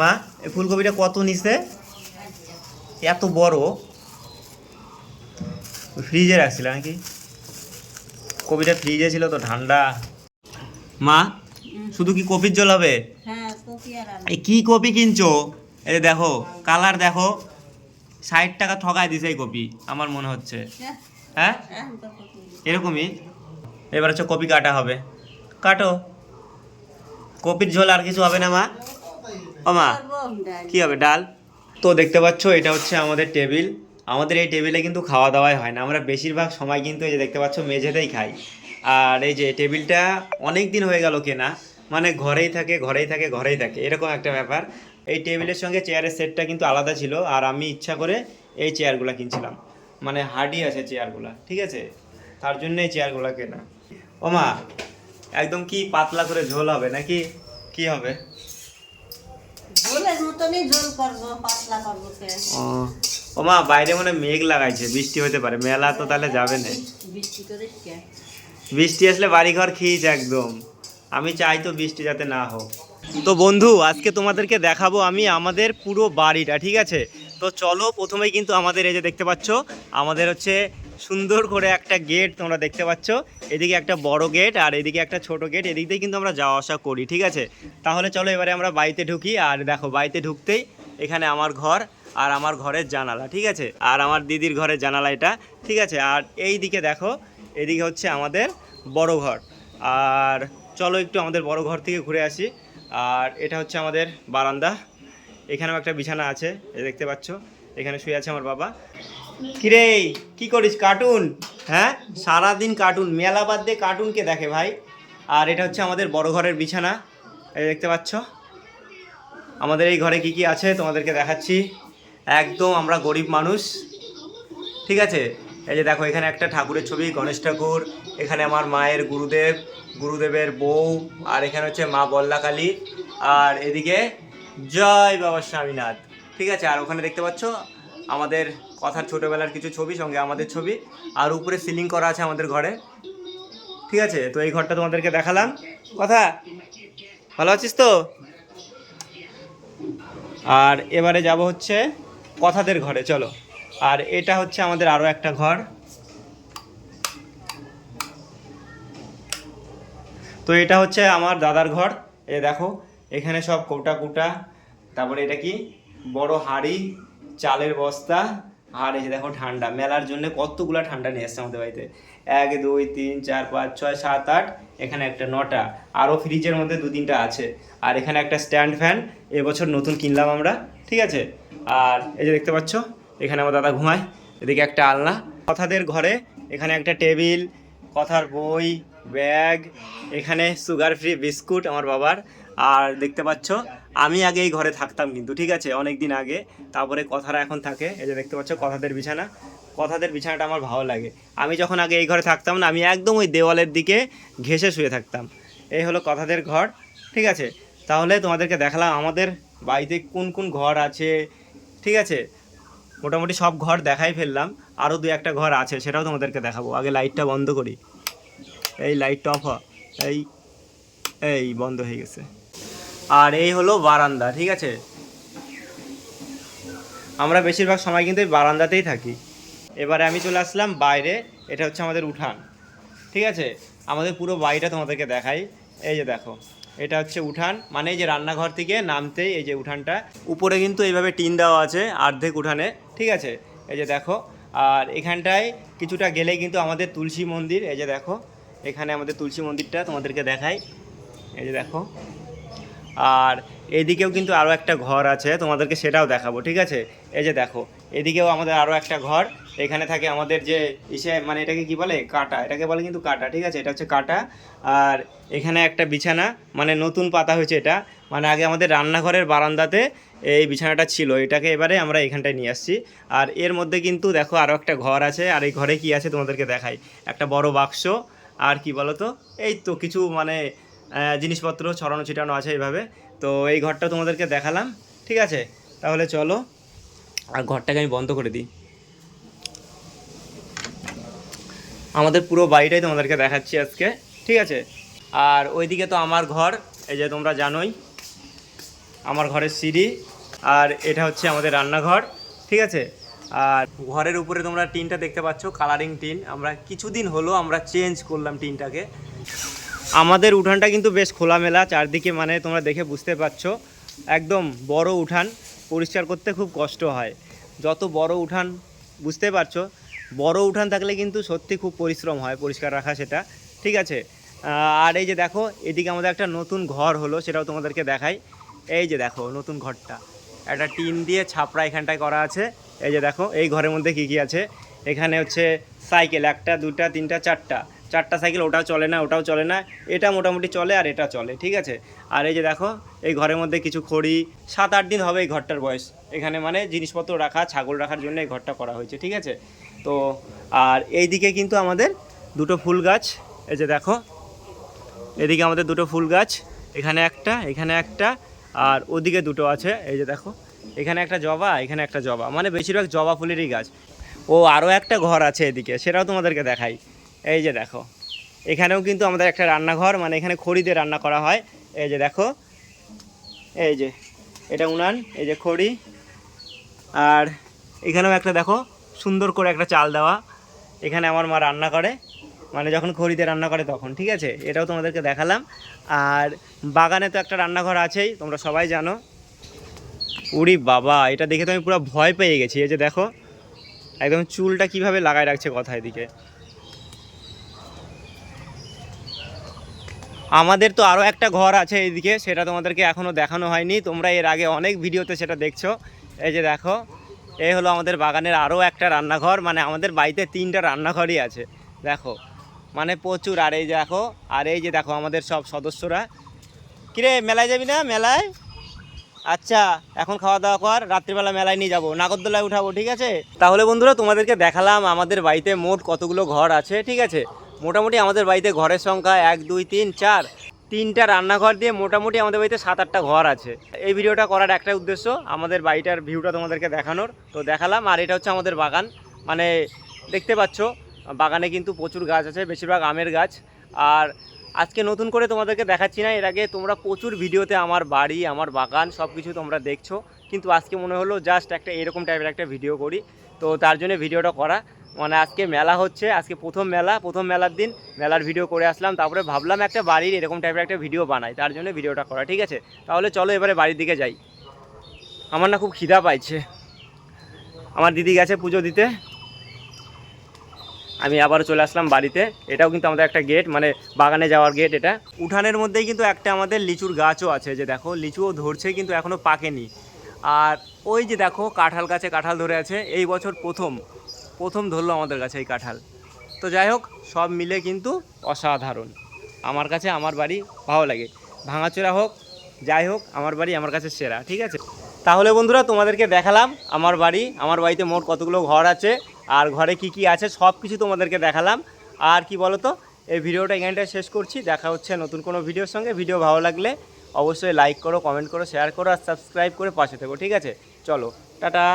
মা এই ফুলকপিটা কত নিছে? এত বড়। ফ্রিজে রাখছিল নাকি? কপিটা ফ্রিজে ছিল তো ঠান্ডা। মা শুধু কি কপির জল হবে? হ্যাঁ এই কি কপি কিনছো? এই দেখো কালার দেখো ষাট টাকা ঠকায় দিছে এই কপি আমার মনে হচ্ছে। হ্যাঁ, হ্যাঁ? কপি এরকমই। এবার হচ্ছে কপি কাটা হবে। কাটো। কপির ঝোল আর কিছু হবে না মা? ও মা কি হবে ডাল? তো দেখতে পাচ্ছ এটা হচ্ছে আমাদের টেবিল। আমাদের এই টেবিলে কিন্তু খাওয়া দাওয়াই হয় না। আমরা বেশিরভাগ সময় কিন্তু এই যে দেখতে পাচ্ছ মেঝেতেই খাই। আর এই যে টেবিলটা অনেক দিন হয়ে গেল কেনা। মানে ঘরেই থাকে ঘরেই থাকে ঘরেই থাকে। এরকম একটা ব্যাপার। এই টেবিলের সঙ্গে চেয়ারের সেটটা কিন্তু আলাদা ছিল। আর আমি ইচ্ছা করে এই চেয়ারগুলো কিনছিলাম। মানে হার্ডি আছে চেয়ারগুলো ঠিক আছে? তার জন্য এই চেয়ারগুলো কেনা। ও মা একদম কি পাতলা করে ঝোল হবে নাকি? কি হবে? ঝোলের মতনই ঝোল করব পাতলা করব ও ও মা বাইরে মনে মেঘ লাগাইছে বৃষ্টি হতে পারে মেলা তো তাহলে যাবে না। বৃষ্টি করে বৃষ্টি আসলে বাড়িঘর খিচ একদম। আমি চাই তো বৃষ্টি যাতে না হোক। তো বন্ধু আজকে তোমাদেরকে দেখাবো আমি আমাদের পুরো বাড়িটা ঠিক আছে? তো চলো প্রথমেই কিন্তু আমাদের এই যে দেখতে পাচ্ছ আমাদের হচ্ছে সুন্দর করে একটা গেট তোমরা দেখতে পাচ্ছ। এদিকে একটা বড় গেট আর এদিকে একটা ছোট গেট এদিক দিয়ে কিন্তু আমরা যাওয়া আসা করি, ঠিক আছে? তাহলে চলো এবারে আমরা বাড়িতে ঢুকি আর দেখো, বাড়িতে ঢুকতেই এখানে আমার ঘর আর আমার ঘরের জানালা, ঠিক আছে? আর আমার দিদির ঘরের জানালা এটা, ঠিক আছে? আর এই দিকে দেখো, এদিকে হচ্ছে আমাদের বড় ঘর। আর চলো একটু আমাদের বড় ঘর থেকে ঘুরে আসি। আর এটা হচ্ছে আমাদের বারান্দা। এখানেও একটা বিছানা আছে দেখতে পাচ্ছ? এখানে শুয়ে আছে আমার বাবা। কিরে, কি করিস? কার্টুন হ্যাঁ? সারাদিন কার্টুন মেলা বাদ দিয়ে কার্টুনকে দেখে ভাই? আর এটা হচ্ছে আমাদের বড় ঘরের বিছানা। এই দেখতে পাচ্ছ? আমাদের এই ঘরে কি কি আছে তোমাদেরকে দেখাচ্ছি। একদম আমরা গরিব মানুষ। ঠিক আছে? এই যে দেখো, এখানে একটা ঠাকুরের ছবি, গণেশ ঠাকুর। এখানে আমার মায়ের গুরুদেব, গুরুদেবের বউ, আর এখানে হচ্ছে মা বল্লাকালী। আর এদিকে জয় বাবা স্বামীনাথ। ঠিক আছে? আর ওখানে দেখতে পাচ্ছ আমাদের কথার ছোটোবেলার কিছু ছবি, সঙ্গে আমাদের ছবি, আর উপরে সিলিং করা আছে আমাদের ঘরে। ঠিক আছে? তো এই ঘরটা তোমাদেরকে দেখালাম। কথা, ভালো আছিস তো? আর এবারে যাব হচ্ছে কথাদের ঘরে, চলো। আর এটা হচ্ছে আমাদের আরও একটা ঘর। তো এটা হচ্ছে আমার দাদার ঘর। এ দেখো, এখানে সব কোটা কুটা। তারপরে এটা কি? বড় হাঁড়ি, চালের বস্তা আর এই যে দেখো ঠান্ডা, মেলার জন্য কতগুলো ঠান্ডা নিয়ে এসছে আমাদের বাড়িতে? এক, দুই, তিন, চার, পাঁচ, ছয়, সাত, আট, এখানে একটা নটা আরও ফ্রিজের মধ্যে দু তিনটা আছে। আর এখানে একটা স্ট্যান্ড ফ্যান এবছর নতুন কিনলাম আমরা, ঠিক আছে? আর এই যে দেখতে পাচ্ছ, এখানে আমার দাদা ঘুমায়, এদিকে একটা আলনা, কথাদের ঘরে, এখানে একটা টেবিল, কথার বই ব্যাগ, এখানে সুগার ফ্রি বিস্কুট আমার বাবার। আর দেখতে পাচ্ছ, আমি আগে এই ঘরে থাকতাম কিন্তু, ঠিক আছে অনেক দিন আগে। তারপরে কথারা এখন থাকে, এই যে দেখতে পাচ্ছ, কথাদের বিছানা। কথাদের বিছানাটা আমার ভালো লাগে। আমি যখন আগে এই ঘরে থাকতাম না, আমি একদম ওই দেওয়ালের দিকে ঘেসে শুয়ে থাকতাম। এই হলো কথাদের ঘর, ঠিক আছে? তাহলে তোমাদেরকে দেখালাম আমাদের বাড়িতে কোন কোন ঘর আছে, ঠিক আছে? মোটামুটি সব ঘর দেখাই ফেললাম। আরও দু একটা ঘর আছে, সেটাও তোমাদেরকে দেখাবো। আগে লাইটটা বন্ধ করি। এই লাইটটা অফ। এই এই বন্ধ হয়ে গেছে। আর এই হলো বারান্দা, ঠিক আছে? আমরা বেশিরভাগ সময় কিন্তু এই বারান্দাতেই থাকি। এবারে আমি চলে আসলাম বাইরে, এটা হচ্ছে আমাদের উঠান, ঠিক আছে? আমাদের পুরো বাড়িটা তোমাদেরকে দেখাই। এই যে দেখো, এটা হচ্ছে উঠান মানে এই যে রান্নাঘর থেকে নামতেই এই যে উঠানটা। উপরে কিন্তু এইভাবে টিন দেওয়া আছে, অর্ধেক উঠানে, ঠিক আছে? এই যে দেখো, আর এখানটায় কিছুটা গেলে কিন্তু আমাদের তুলসী মন্দির, এই যে দেখো। এখানে আমাদের তুলসী মন্দিরটা তোমাদেরকে দেখাই। এই যে দেখো। আর এদিকেও কিন্তু আরও একটা ঘর আছে, তোমাদেরকে সেটাও দেখাবো, ঠিক আছে? এই যে দেখো, এদিকেও আমাদের আরও একটা ঘর, এখানে থাকে আমাদের যে ইসে মানে এটাকে কি বলে? কাটা, এটাকে বলে কিন্তু কাটা, ঠিক আছে? এটা হচ্ছে কাটা। আর এখানে একটা বিছানা মানে নতুন পাতা হয়েছে এটা। মানে আগে আমাদের রান্নাঘরের বারান্দাতে এই বিছানাটা ছিল, এটাকে এবারে আমরা এখানটায় নিয়ে আসছি। আর এর মধ্যে কিন্তু দেখো আরও একটা ঘর আছে, আর এই ঘরে কি আছে তোমাদেরকে দেখাই। একটা বড় বাক্স আর কি বলো তো এই তো কিছু মানে জিনিসপত্র ছড়ানো ছিটানো আছে এইভাবে। তো এই ঘরটা তোমাদেরকে দেখালাম, ঠিক আছে? তাহলে চলো। আর ঘরটাকে আমি বন্ধ করে দিই। আমাদের পুরো বাড়িটাই তোমাদেরকে দেখাচ্ছি আজকে, ঠিক আছে? আর ওইদিকে তো আমার ঘর, এই যে তোমরা জানোই, আমার ঘরের সিঁড়ি, আর এটা হচ্ছে আমাদের রান্নাঘর, ঠিক আছে? আর ঘরের উপরে তোমরা টিনটা দেখতে পাচ্ছ কালারিং টিন। আমরা কিছুদিন হলো আমরা চেঞ্জ করলাম টিনটাকে। আমাদের উঠানটা কিন্তু বেশ খোলামেলা, চারদিকে মানে তোমরা দেখে বুঝতে পারছ। একদম বড় উঠান, পরিষ্কার করতে খুব কষ্ট হয়। যত বড় উঠান, বুঝতে পারছ? বড় উঠান থাকলে কিন্তু সত্যি খুব পরিশ্রম হয়, পরিষ্কার রাখা সেটা। ঠিক আছে? আর এই যে দেখো, এদিকে আমাদের একটা নতুন ঘর হলো, সেটাও তোমাদেরকে দেখাই। এই যে দেখো, নতুন ঘরটা। একটা টিন দিয়ে ছাপড়া এখানটায় করা আছে। এই যে দেখো, এই ঘরের মধ্যে কি কি আছে? এখানে হচ্ছে সাইকেল, একটা, দুটা, তিনটা, চারটা। চারটা সাইকেল, ওটাও চলে না, ওটাও চলে না। এটা মোটামুটি চলে আর এটা চলে, ঠিক আছে? আর এই যে দেখো, এই ঘরের মধ্যে কিছু খড়ি সাত আট দিন হবে এই ঘরটার বয়স। এখানে মানে জিনিসপত্র রাখা, ছাগল রাখার জন্য এই ঘরটা করা হয়েছে, ঠিক আছে? তো, আর এই দিকে কিন্তু আমাদের দুটো ফুল গাছ, এই যে দেখো, এদিকে আমাদের দুটো ফুল গাছ, এখানে একটা এখানে একটা, আর ওদিকে দুটো আছে, এই যে দেখো। এখানে একটা জবা, এখানে একটা জবা। মানে বেশিরভাগ জবা ফুলেরই গাছ। ও আরও একটা ঘর আছে এদিকে, সেটাও তোমাদেরকে দেখাই। এই যে দেখো, এখানেও কিন্তু আমাদের একটা রান্নাঘর মানে এখানে খড়ি দিয়ে রান্না করা হয়। এই যে দেখো, এই যে, এটা উনান, এই যে খড়ি। আর এখানেও একটা দেখো, সুন্দর করে একটা চাল দেওয়া। এখানে আমার মা রান্না করে মানে যখন খড়িতে রান্না করে তখন, ঠিক আছে? এটাও তোমাদেরকে দেখালাম। আর বাগানে তো একটা রান্নাঘর আছেই, তোমরা সবাই জানো। উরি বাবা, এটা দেখে তো আমি পুরো ভয় পেয়ে গেছি। এই যে দেখো, একদম চুলটা কীভাবে লাগায় রাখছে কথা এদিকে। আমাদের তো আরও একটা ঘর আছে এইদিকে সেটা তোমাদেরকে এখনও দেখানো হয়নি। তোমরা এর আগে অনেক ভিডিওতে সেটা দেখছ। এই যে দেখো, এই হলো আমাদের বাগানের আরও একটা রান্নাঘর মানে আমাদের বাড়িতে তিনটা রান্নাঘরই আছে। দেখো মানে প্রচুর, আর এই দেখো, আর এই যে দেখো আমাদের সব সদস্যরা। কিরে, মেলায় যাবি না? মেলায়? আচ্ছা এখন খাওয়া দাওয়া কর, রাত্রিবেলা মেলায় নিয়ে যাব। নাগরদোলায় উঠাবো, ঠিক আছে? তাহলে বন্ধুরা, তোমাদেরকে দেখালাম আমাদের বাড়িতে মোট কতগুলো ঘর আছে, ঠিক আছে? মোটামুটি আমাদের বাড়িতে ঘরের সংখ্যা এক, দুই, তিন, চার। তিনটা রান্নাঘর দিয়ে মোটামুটি আমাদের বাড়িতে সাত, আটটা ঘর আছে। এই ভিডিওটা করার একটাই উদ্দেশ্য, আমাদের বাড়িটার ভিউটা তোমাদেরকে দেখানোর। তো দেখালাম, আর এটা হচ্ছে আমাদের বাগান। মানে দেখতে পাচ্ছ, বাগানে কিন্তু প্রচুর গাছ আছে, বেশিরভাগ আমের গাছ। আর আজকে নতুন করে তোমাদেরকে দেখাচ্ছি না, এর আগে তোমরা প্রচুর ভিডিওতে আমার বাড়ি, আমার বাগান সব কিছু তোমরা দেখছ। কিন্তু আজকে মনে হলো জাস্ট একটা এরকম টাইপের একটা ভিডিও করি। তো তার জন্য ভিডিওটা করা। মানে আজকে মেলা হচ্ছে, আজকে প্রথম মেলা, প্রথম মেলার দিন মেলার ভিডিও করে আসলাম। তারপরে ভাবলাম একটা বাড়ির এরকম টাইপের একটা ভিডিও বানাই, তার জন্য ভিডিওটা করা, ঠিক আছে? তাহলে চলো এবারে বাড়ির দিকে যাই। আমার না খুব খিদা পাইছে। আমার দিদি গেছে পুজো দিতে। আমি আবার চলে আসলাম বাড়িতে। এটাও কিন্তু আমাদের একটা গেট মানে বাগানে যাওয়ার গেট এটা। উঠানের মধ্যেই কিন্তু একটা আমাদের লিচুর গাছও আছে, যে দেখো, লিচুও ধরছে কিন্তু এখনও পাকেনি। আর ওই যে দেখো, কাঁঠাল গাছে কাঁঠাল ধরে আছে, এই বছর প্রথম প্রথম ধরলো আমাদের কাছে এই কাঁঠাল। তো যাই হোক, সব মিলে কিন্তু অসাধারণ। আমার কাছে আমার বাড়ি ভালো লাগে। ভাঙাচোরা হোক, যাই হোক, আমার বাড়ি আমার কাছে সেরা, ঠিক আছে? তাহলে বন্ধুরা, তোমাদেরকে দেখালাম, আমার বাড়ি, আমার বাড়িতে মোট কতগুলো ঘর আছে আর ঘরে কি কি আছে সব কিছু তোমাদেরকে দেখালাম। আর কি বলো তো এই ভিডিওটা এখানটা শেষ করছি। দেখা হচ্ছে নতুন কোনো ভিডিওর সঙ্গে। ভিডিও ভালো লাগলে অবশ্যই লাইক করো কমেন্ট করো শেয়ার করো, আর সাবস্ক্রাইব করে পাশে থেকো, ঠিক আছে? চলো, টাটা!